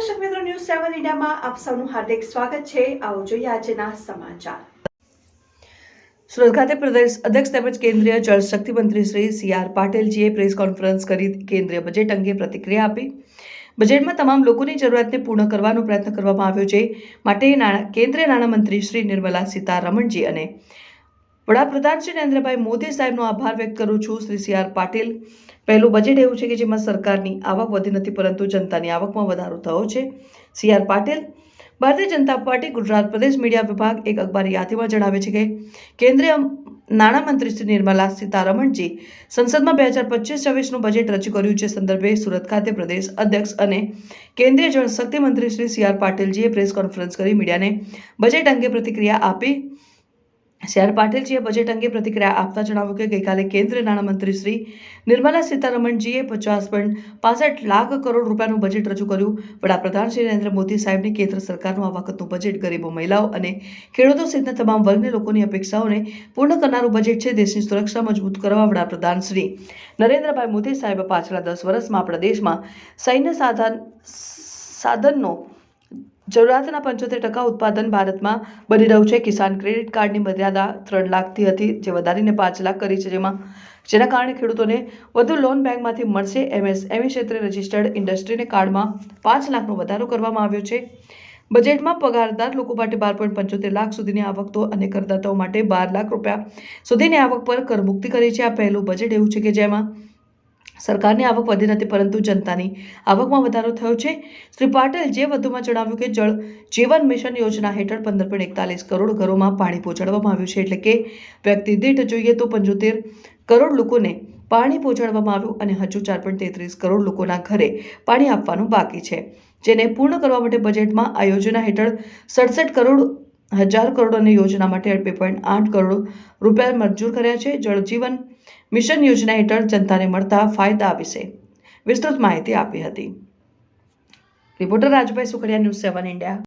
સેવન ઇન્ડિયામાં આપ સૌનું હાર્દિક સ્વાગત છે. આવો જોઈએ આજના સમાચાર. સુરત ખાતે પ્રદેશ અધ્યક્ષ તેમજ કેન્દ્રીય જળશક્તિ મંત્રી શ્રી સી આર પાટીલજીએ પ્રેસ કોન્ફરન્સ કરી કેન્દ્રીય બજેટ અંગે પ્રતિક્રિયા આપી. બજેટમાં તમામ લોકોની જરૂરિયાતને પૂર્ણ કરવાનો પ્રયત્ન કરવામાં આવ્યો છે. માટે નાણા, કેન્દ્રીય નાણામંત્રી શ્રી નિર્મલા સીતારમણજી અને વડાપ્રધાન શ્રી નરેન્દ્રભાઈ મોદી સાહેબનો આભાર વ્યક્ત કરું છું, શ્રી સી આર પાટીલ. પહેલું બજેટ એવું છે કે જેમાં સરકારની આવક વધી નથી, પરંતુ જનતાની આવકમાં વધારો થયો છે. C R Patil, Bharatiya Janata party, Gujarat પ્રદેશ મીડિયા વિભાગ એક અખબારી યાદીમાં જણાવે છે કે કેન્દ્રીય નાણામંત્રી શ્રી નિર્મલા સીતારમણજી સંસદમાં બે હજાર પચીસ છવ્વીસનું બજેટ રજૂ કર્યું છે. સંદર્ભે સુરત ખાતે પ્રદેશ અધ્યક્ષ અને કેન્દ્રીય જળશક્તિ મંત્રી શ્રી સી આર પાટીલજીએ પ્રેસ કોન્ફરન્સ કરી મીડિયાને બજેટ અંગે પ્રતિક્રિયા આપી. સી આર પાટીલજીએ બજેટ અંગે પ્રતિક્રિયા આપતા જણાવ્યું કે ગઈકાલે કેન્દ્રીય નાણામંત્રી શ્રી નિર્મલા સીતારમણજીએ પચાસ પોઈન્ટ પાસઠ લાખ કરોડ રૂપિયાનું બજેટ રજૂ કર્યું. વડાપ્રધાન શ્રી નરેન્દ્ર મોદી સાહેબની કેન્દ્ર સરકારનું આ વખતનું બજેટ ગરીબો, મહિલાઓ અને ખેડૂતો સહિતના તમામ વર્ગની લોકોની અપેક્ષાઓને પૂર્ણ કરનારું બજેટ છે. દેશની સુરક્ષા મજબૂત કરવા વડાપ્રધાન શ્રી નરેન્દ્રભાઈ મોદી સાહેબ પાછલા દસ વર્ષમાં આપણા દેશમાં સૈન્ય સાધન, સાધનનો જરૂરિયાતના પંચોતેર ટકા ઉત્પાદન ભારતમાં બની રહ્યું છે. કિસાન ક્રેડિટ કાર્ડની મર્યાદા ત્રણ લાખથી હતી, જે વધારીને પાંચ લાખ કરી છે જેમાં. જેના કારણે ખેડૂતોને વધુ લોન બેંકમાંથી મળશે. એમએસએમઈ ક્ષેત્રે રજિસ્ટર્ડ ઇન્ડસ્ટ્રીને કાર્ડમાં પાંચ લાખનો વધારો કરવામાં આવ્યો છે. બજેટમાં પગારદાર લોકો માટે બાર પોઈન્ટ પંચોતેર લાખ સુધીની આવક તો અને કરદાતાઓ માટે બાર લાખ રૂપિયા સુધીની આવક પર કરમુક્તિ કરી છે. આ પહેલું બજેટ એવું છે કે જેમાં સરકારની આવક વધી નથી, પરંતુ જનતાની આવકમાં વધારો થયો છે. શ્રી પાટીલ જે વધુમાં જણાવ્યું કે જળ જીવન મિશન યોજના હેઠળ પંદર પોઈન્ટ એકતાલીસ કરોડ ઘરોમાં પાણી પહોંચાડવામાં આવ્યું છે, એટલે કે વ્યક્તિ દીઠ જોઈએ તો પંચોતેર કરોડ લોકોને પાણી પહોંચાડવામાં આવ્યું અને હજુ ચાર પોઈન્ટ તેત્રીસ કરોડ લોકોના ઘરે પાણી આપવાનું બાકી છે. જેને પૂર્ણ કરવા માટે બજેટમાં આ યોજના હેઠળ સડસઠ કરોડ, હજાર કરોડ અને યોજના માટે બે પોઈન્ટ આઠ કરોડ રૂપિયા મંજૂર કર્યા છે. જળજીવન મિશન યોજના હેઠળ જનતાને મળતા ફાયદા વિશે વિસ્તૃત માહિતી આપી હતી. રિપોર્ટર રાજભાઈ સુખડિયા, ન્યૂઝ સેવન ઇન્ડિયા.